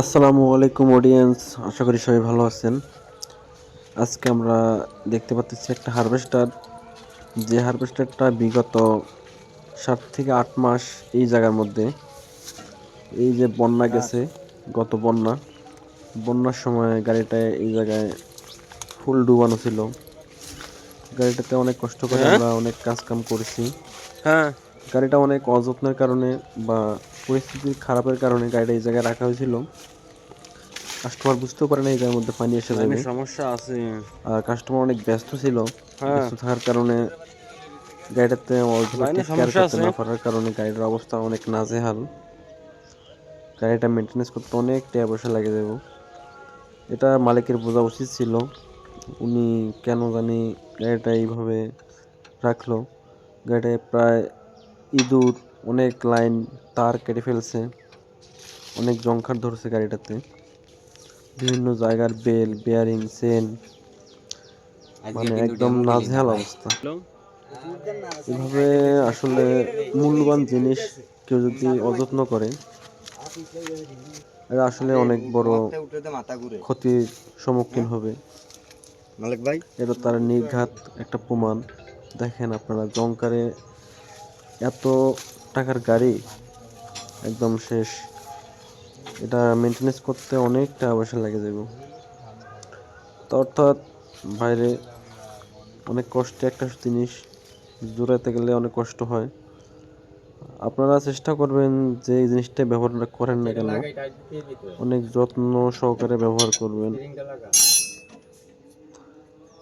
আসসালামু আলাইকুম অডিয়েন্স আশা করি সবাই ভালো আছেন। আজকে আমরা দেখতে পাচ্ছি একটা হারভেস্টার যে হারভেস্টারটা বিগত সাত থেকে আট মাস এই জায়গার মধ্যে। এই যে বন্যা গেছে গত বন্যা। বন্যার সময় গাড়িটা এই জায়গায় ফুল ডুবানো ছিল। গাড়িটাতে অনেক কষ্ট করে আমরা অনেক কাজ কাম করেছি। হ্যাঁ। গাড়িটা অনেক অযত্নের কারণে বা পরিস্থিতি খারাপের কারণে গাড়িটা এই জায়গায় রাখা হয়েছিল। কাস্টমার বুঝতেও পারে না এই জায়গার মধ্যে পানি এসে যাবে। সমস্যা আছে। আর কাস্টমার অনেক ব্যস্ত ছিল। হ্যাঁ। ব্যস্ত থাকার কারণে গাড়িটাতে। না পারার কারণে গাড়িটার অবস্থা অনেক নাজেহাল। গাড়িটা মেনটেনেন্স করতে অনেক টাকা পয়সা লাগে যাব এটা মালিকের বোঝা উচিত ছিল। উনি কেন জানি গাড়িটা এইভাবে রাখল। গাড়িটা প্রায় ইঁদুর অনেক লাইন তার কেটে ফেলছে অনেক জংখার ধরছে গাড়িটাতে। বিভিন্ন জায়গার বেল বেয়ারিং চেন মানে একদম নাজেহাল অবস্থা। এভাবে আসলে মূল্যবান জিনিস কেউ যদি অযত্ন করে এটা আসলে অনেক বড় ক্ষতির সম্মুখীন হবে। মালিক ভাই? এটা তার নির্ঘাত একটা প্রমাণ। দেখেন আপনারা জংকারে এত টাকার গাড়ি একদম শেষ। এটা মেনটেনেন্স করতে অনেক টাকা পয়সা লেগে যাব তো অর্থাৎ বাইরে অনেক কষ্টে একটা জিনিস জোড়াতে গেলে অনেক কষ্ট হয়। আপনারা চেষ্টা করবেন যে এই জিনিসটা ব্যবহার করেন না কেন। অনেক যত্ন সহকারে ব্যবহার করবেন।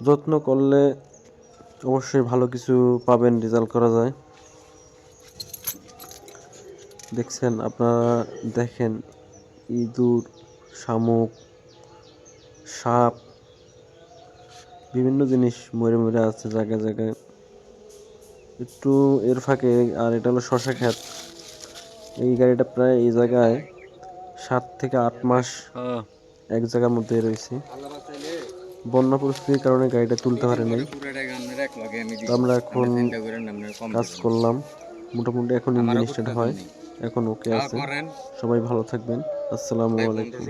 যত্ন করলে অবশ্যই ভালো কিছু পাবেন রেজাল্ট করা যায়। দেখছেন আপনারা দেখেন ইঁদুর শামুক সাপ বিভিন্ন জিনিস মরে মরে আছে জায়গায় জায়গায়। একটু এর ফাঁকে আর এটা হলো শশা ক্ষেত। এই গাড়িটা প্রায় এই জায়গায় সাত থেকে আট মাস এক জায়গার মধ্যে রয়েছে। বন্যা পরিস্থিতির কারণে গাড়িটা তুলতে পারে নাই। আমরা এখন কাজ করলাম। মোটামুটি এখন ইঞ্জিন স্টার্ট হয়। এখন ওকে আছে। সবাই ভালো থাকবেন। আসসালামু আলাইকুম।